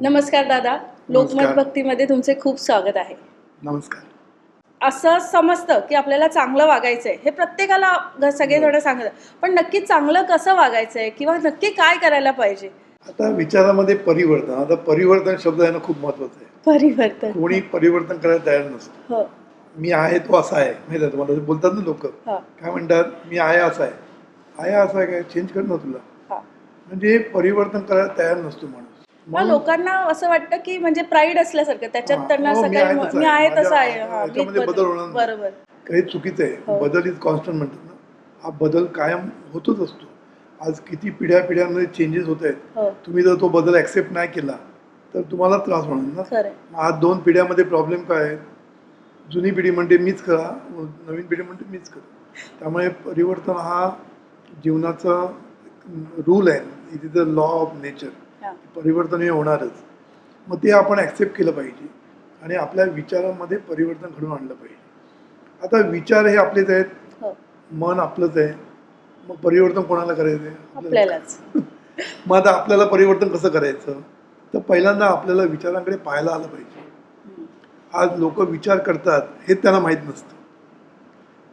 नमस्कार दादा. लोकमत. भक्तीमध्ये तुमचे खूप स्वागत आहे. नमस्कार. असं समजतं की आपल्याला चांगलं वागायचंय. हे प्रत्येकाला घ- सगळेजण सांगतात. पण नक्की चांगलं कसं वागायचंय किंवा नक्की काय करायला पाहिजे? आता विचारामध्ये परिवर्तन. आता परिवर्तन शब्द आहे ना खूप महत्त्वाचा आहे. परिवर्तन. कोणी परिवर्तन करायला तयार नसतं. हो. मी आहे तो असा आहे. माहिती आहे तुम्हाला? बोलतात ना लोक. हा. काय म्हणतात? मी आहे असा आहे. आहे असा आहे काय? चेंज कर ना तुला? हा. म्हणजे परिवर्तन करायला तयार नसतो माणूस. मग लोकांना असं वाटतं की म्हणजे प्राईड असल्यासारखं. त्याच्यात हा, त्यांना हो, असं काही आहे म- आहे. तसं आहे. हा, मीच याच्यामध्ये बदल- बदल होणार नाही. बरोबर. काही चुकीचं आहे. हो. बदल इज कॉन्स्टंट म्हणतात ना. हा बदल कायम होतच असतो. आज किती पिढ्या पिढ्यांमध्ये चेंजेस होत आहेत. हो. तुम्ही जर तो बदल ऍक्सेप्ट नाही केला तर तुम्हाला त्रास होणार ना. खरंय आज दोन पिढ्यामध्ये प्रॉब्लेम काय आहे? जुनी पिढी म्हणते मीच करा. नवीन पिढी म्हणते मीच करा. त्यामुळे परिवर्तन हा जीवनाचा रूल आहे. It is the law of nature हा परिवर्तन हे होणारच. मग ते आपण ॲक्सेप्ट केलं पाहिजे आणि आपल्या विचारांमध्ये परिवर्तन घडून आणलं पाहिजे. आता विचार हे आपलेच आहेत. हो. मन आपलंच आहे. मग परिवर्तन कोणाला करायचं आहे मग आता आपल्याला परिवर्तन कसं करायचं? तर पहिल्यांदा आपल्याला विचारांकडे पाहायला आलं पाहिजे. आज लोक विचार करतात हे त्यांना माहीत नसतं.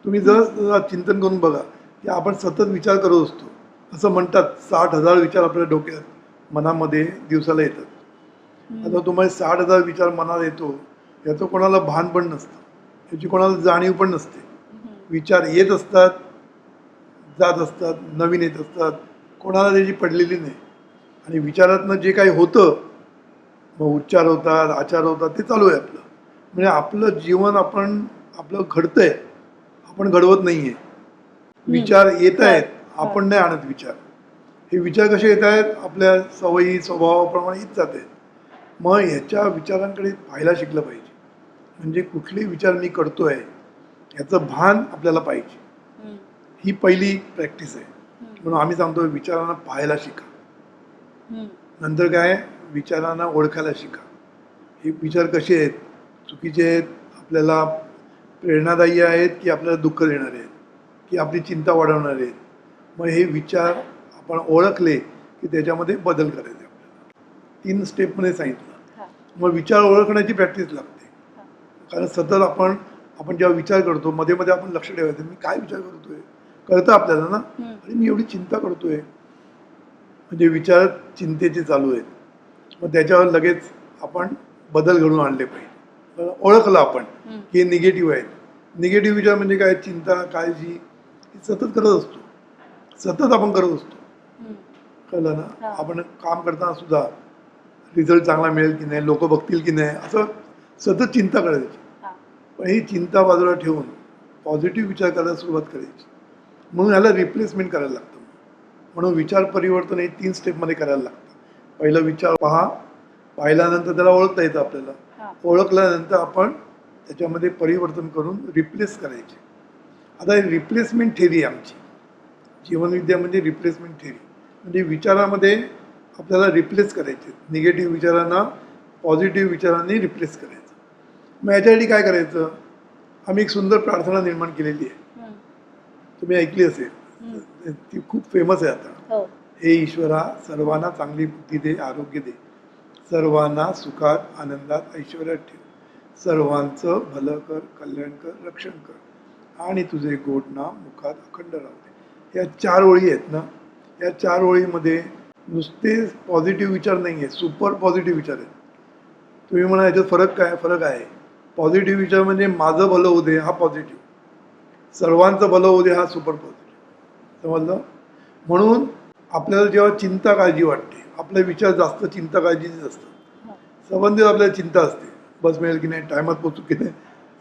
तुम्ही जर जरा चिंतन करून बघा की आपण सतत विचार करत असतो. असं म्हणतात साठ हजार विचार आपल्या डोक्यात. मनामध्ये दिवसाला येतात. आता तुम्हाला साठ हजार विचार मनात येतो याचं कोणाला भान पण नसतं. याची कोणाला जाणीव पण नसते. विचार येत असतात जात असतात नवीन येत असतात. कोणाला त्याची पडलेली नाही. आणि विचारातनं जे काही होतं मग उच्चार होतात आचार होतात ते चालू आहे आपलं. म्हणजे आपलं जीवन आपण आपलं घडतंय. आपण घडवत नाही आहे विचार येत आहेत. आपण नाही आणत विचार. हे विचार कसे येत आहेत? आपल्या सवयी स्वभावाप्रमाणे येत जात. आहेत मग ह्याच्या विचारांकडे पाहायला शिकलं पाहिजे. म्हणजे कुठले विचार मी करतो आहे याचं भान आपल्याला पाहिजे. ही पहिली प्रॅक्टिस आहे. म्हणून आम्ही सांगतो विचारांना पाहायला शिका. नंतर काय विचारांना ओळखायला शिका. हे विचार कसे आहेत? चुकीचे आहेत? आपल्याला प्रेरणादायी आहेत की आपल्याला दुःख देणारे आहेत? की आपली चिंता वाढवणारे आहेत? मग हे विचार आपण ओळखले की त्याच्यामध्ये बदल करायचे आपल्याला. तीन स्टेपमध्ये सांगितलं. मग विचार ओळखण्याची प्रॅक्टिस लागते. कारण सतत आपण आपण जेव्हा विचार करतो मध्ये मध्ये आपण लक्ष ठेवायचं मी काय विचार करतोय? कळतं आपल्याला ना. आणि मी एवढी चिंता करतोय. म्हणजे विचार चिंतेचे चालू आहेत. मग त्याच्यावर लगेच आपण बदल घडून आणले पाहिजे. ओळखलं आपण. की हे निगेटिव्ह आहेत. निगेटिव्ह विचार म्हणजे काय? चिंता काळजी सतत करत असतो. सतत आपण करत असतो. कळलं ना. आपण काम करताना सुद्धा रिझल्ट चांगला मिळेल की नाही लोक बघतील की नाही असं सतत चिंता करायची. पण ही चिंता बाजूला ठेवून पॉझिटिव्ह विचार करायला सुरुवात करायची. म्हणून ह्याला रिप्लेसमेंट करायला लागतं. म्हणून विचार परिवर्तन हे तीन स्टेपमध्ये करायला लागतं. पहिलं विचार पहा पाहिल्यानंतर त्याला ओळखता येतं आपल्याला. ओळखल्यानंतर आपण त्याच्यामध्ये परिवर्तन करून रिप्लेस करायचे. आता रिप्लेसमेंट थेरी आमची. जीवनविद्या म्हणजे रिप्लेसमेंट थेरी म्हणजे विचारामध्ये आपल्याला रिप्लेस करायचे. निगेटिव्ह विचारांना पॉझिटिव्ह विचारांनी रिप्लेस करायचं. मग याच्यासाठी काय करायचं? आम्ही एक सुंदर प्रार्थना निर्माण केलेली आहे. तुम्ही ऐकली असेल. ती खूप फेमस आहे आता. हो. हे ईश्वरा सर्वांना चांगली बुद्धी दे आरोग्य दे. सर्वांना सुखात आनंदात ऐश्वर्यात ठेव. सर्वांचं भलं कर कल्याण कर रक्षण कर. आणि तुझे गोड नाम मुखात अखंड राहू दे. या चार ओळी आहेत ना या चार ओळीमध्ये नुसते पॉझिटिव्ह विचार नाही आहे सुपर पॉझिटिव्ह विचार आहेत. तुम्ही म्हणा याच्यात फरक काय? फरक आहे. पॉझिटिव्ह विचार म्हणजे माझं भलं होऊ दे हा पॉझिटिव्ह सर्वांचं भलं होऊ दे हा सुपर पॉझिटिव्ह समजलं? म्हणून आपल्याला जेव्हा चिंता काळजी वाटते आपले विचार जास्त चिंता काळजीच असतं हा. संबंधित आपल्याला चिंता असते. बस मिळेल की नाही टायमात पोचू की नाही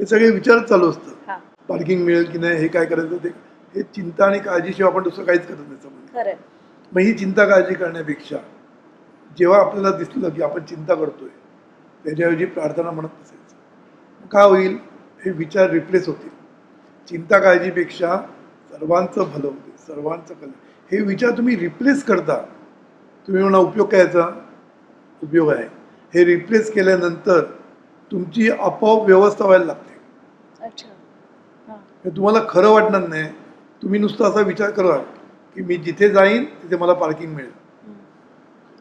हे सगळे विचारच चालू असतं हा. पार्किंग मिळेल की नाही हे काय करायचं ते हे चिंता आणि काळजीशिवाय आपण दुसरं काहीच करत नाही खरंय. मग ही चिंता काळजी करण्यापेक्षा जेव्हा आपल्याला दिसलं की आपण चिंता करतोय त्याच्याऐवजी प्रार्थना म्हणत असायचं काय होईल? हे विचार रिप्लेस होतील. चिंता काळजीपेक्षा सर्वांचं भलं होते सर्वांचं कल्याण. हे विचार तुम्ही रिप्लेस करता. तुम्ही म्हणा उपयोग काय याचा? उपयोग आहे. हे रिप्लेस केल्यानंतर तुमची आपोआप व्यवस्था व्हायला लागते. अच्छा. हे तुम्हाला खरं वाटणार नाही. तुम्ही नुसतं असा विचार करा की मी जिथे जाईन तिथे मला पार्किंग मिळेल.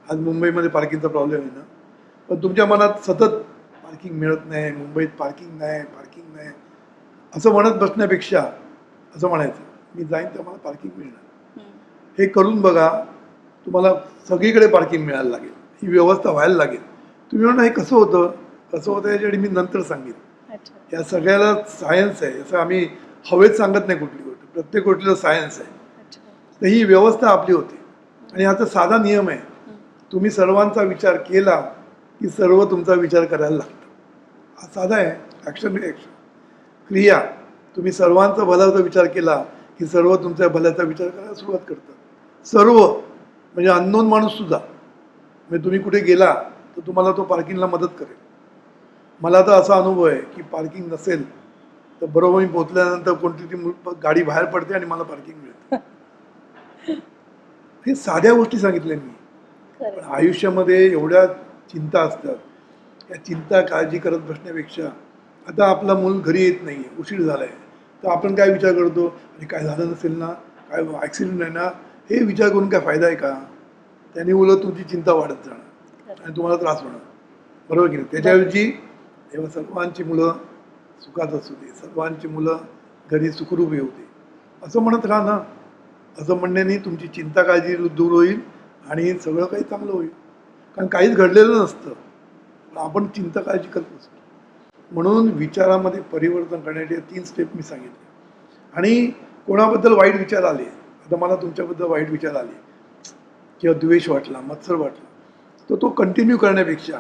आज मुंबईमध्ये पार्किंगचा प्रॉब्लेम आहे ना. पण तुमच्या मनात सतत पार्किंग मिळत नाही मुंबईत पार्किंग नाही पार्किंग नाही. असं म्हणत बसण्यापेक्षा असं म्हणायचं मी जाईन तर मला पार्किंग मिळणार. हे करून बघा तुम्हाला सगळीकडे पार्किंग मिळायला लागेल. ही व्यवस्था व्हायला लागेल. तुम्ही म्हणा हे कसं होतं? कसं होतं याच्यासाठी मी नंतर सांगेन. या सगळ्याला सायन्स आहे. असं आम्ही हवेत सांगत नाही कुठली प्रत्येक गोष्टीला सायन्स आहे. तर ही व्यवस्था आपली होते. आणि आता साधा नियम आहे. तुम्ही सर्वांचा विचार केला की सर्व तुमचा विचार करायला लागतं. हा साधा आहे. ॲक्शन रिॲक्शन क्रिया तुम्ही सर्वांचा भल्याचा विचार केला की सर्व तुमच्या भल्याचा विचार करायला सुरुवात करतात. सर्व म्हणजे अननोन माणूससुद्धा म्हणजे तुम्ही कुठे गेला तर तुम्हाला तो पार्किंगला मदत करेल. मला तर असा अनुभव आहे की पार्किंग नसेल तर बरोबर मी पोचल्यानंतर कोणती ती गाडी बाहेर पडते आणि मला पार्किंग मिळते. हे साध्या गोष्टी सांगितल्या मी. पण आयुष्यामध्ये एवढ्या चिंता असतात. या चिंता काळजी करत बसण्यापेक्षा आता आपला मूल घरी येत नाही आहे उशीर झाला आहे तर आपण काय विचार करतो? आणि काय झालं नसेल ना? काय ॲक्सिडेंट आहे ना? हे विचार करून काय फायदा आहे का? त्याने उलट तुमची चिंता वाढत जाणार. आणि तुम्हाला त्रास होणार. बरोबर की नाही? त्याच्याऐवजी तेव्हा सर्वांची मुलं सुखात असू दे सर्वांची मुलं घरी सुखरूप येऊ दे असं म्हणत राहा ना. असं म्हणण्याने तुमची चिंता काळजी दूर होईल आणि सगळं काही चांगलं होईल. कारण काहीच घडलेलं नसतं. आपण चिंता काळजी करत असतो म्हणून विचारामध्ये परिवर्तन करण्याचे तीन स्टेप मी सांगितले. आणि कोणाबद्दल वाईट विचार आले आता मला तुमच्याबद्दल वाईट विचार आले किंवा द्वेष वाटला मत्सर वाटला तर तो कंटिन्यू करण्यापेक्षा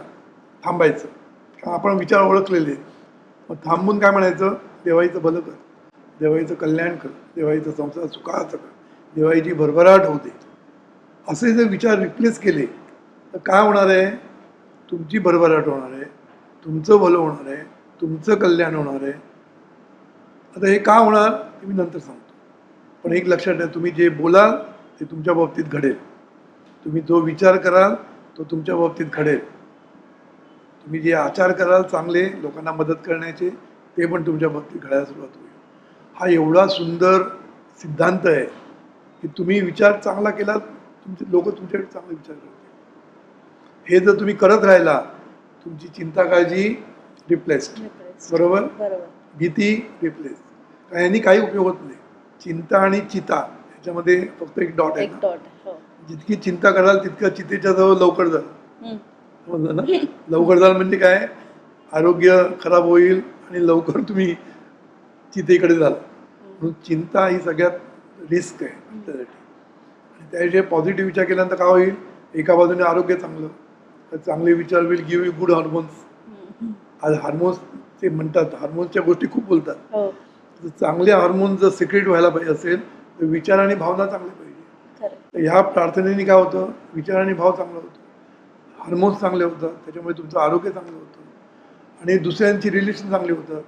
थांबायचं. कारण आपण विचार ओळखलेले. आहेत. मग थांबून काय म्हणायचं? देवाईचं भलं कर. देवाईचं कल्याण कर. देवाईचं संसार सुखाचं कर. देवाईची भरभराट होते असे जर विचार रिप्लेस केले तर काय होणार आहे? तुमची भरभराट होणार आहे. तुमचं भलं होणार आहे. तुमचं कल्याण होणार आहे. आता हे का होणार? ते मी नंतर सांगतो. पण एक लक्षात ठेवा तुम्ही जे बोलाल ते तुमच्या बाबतीत घडेल. तुम्ही जो विचार कराल तो तुमच्या बाबतीत घडेल. तुम्ही जे आचार कराल चांगले लोकांना मदत करण्याचे ते पण तुमच्या बाबतीत घडायला सुरुवात होईल. हा एवढा सुंदर सिद्धांत आहे की तुम्ही विचार चांगला केला तुमचे लोक तुमच्याकडे चांगले विचार करतील. हे जर तुम्ही करत राहिला तुमची चिंता काळजी रिप्लेस्ड बरोबर? भीती रिप्लेस यांनी काही उपयोग होत नाही. चिंता आणि चिता याच्यामध्ये फक्त एक डॉट आहे हो. जितकी चिंता कराल तितकं चितेच्या जवळ लवकर जाल. समजलं ना लवकर जाल म्हणजे काय? आरोग्य खराब होईल आणि लवकर तुम्ही चितेकडे जाल. म्हणून चिंता ही सगळ्यात रिस्क आहे त्यासाठी आणि त्याविषयी पॉझिटिव्ह विचार केल्यानंतर काय होईल? एका बाजूने आरोग्य चांगलं तर चांगले विचार will give you good hormones. आज हार्मोन्स ते म्हणतात हार्मोन्सच्या गोष्टी खूप बोलतात. हो. तर चांगले हार्मोन जर सिक्रेट व्हायला पाहिजे असेल तर विचार आणि भावना चांगली पाहिजे. तर ह्या प्रार्थनेने काय होतं? विचार आणि भाव चांगला होतो. हार्मोन्स चांगले होतात त्याच्यामुळे तुमचं आरोग्य चांगलं होतं. आणि दुसऱ्यांची रिलेशन चांगली होतं.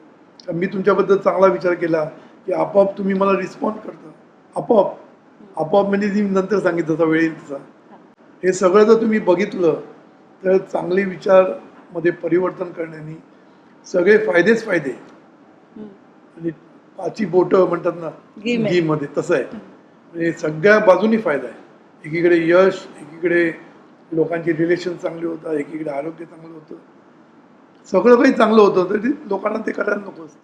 मी तुमच्याबद्दल चांगला विचार केला की आपोआप तुम्ही मला रिस्पॉन्ड करता. आपोआप. आपोआप म्हणजे मी नंतर सांगितलं तसा वेळ येईल तसा. हे सगळं जर तुम्ही बघितलं तर चांगले विचारमध्ये परिवर्तन करण्याने सगळे फायदेच फायदे. म्हणजे पाची बोटं म्हणतात ना. घीमध्ये तसं आहे. म्हणजे सगळ्या बाजूनी फायदा आहे. एकीकडे यश एकीकडे लोकांचे रिलेशन चांगले होतात एकीकडे आरोग्य चांगलं होतं. सगळं काही चांगलं होतं तरी लोकांना ते करायला नको असतं.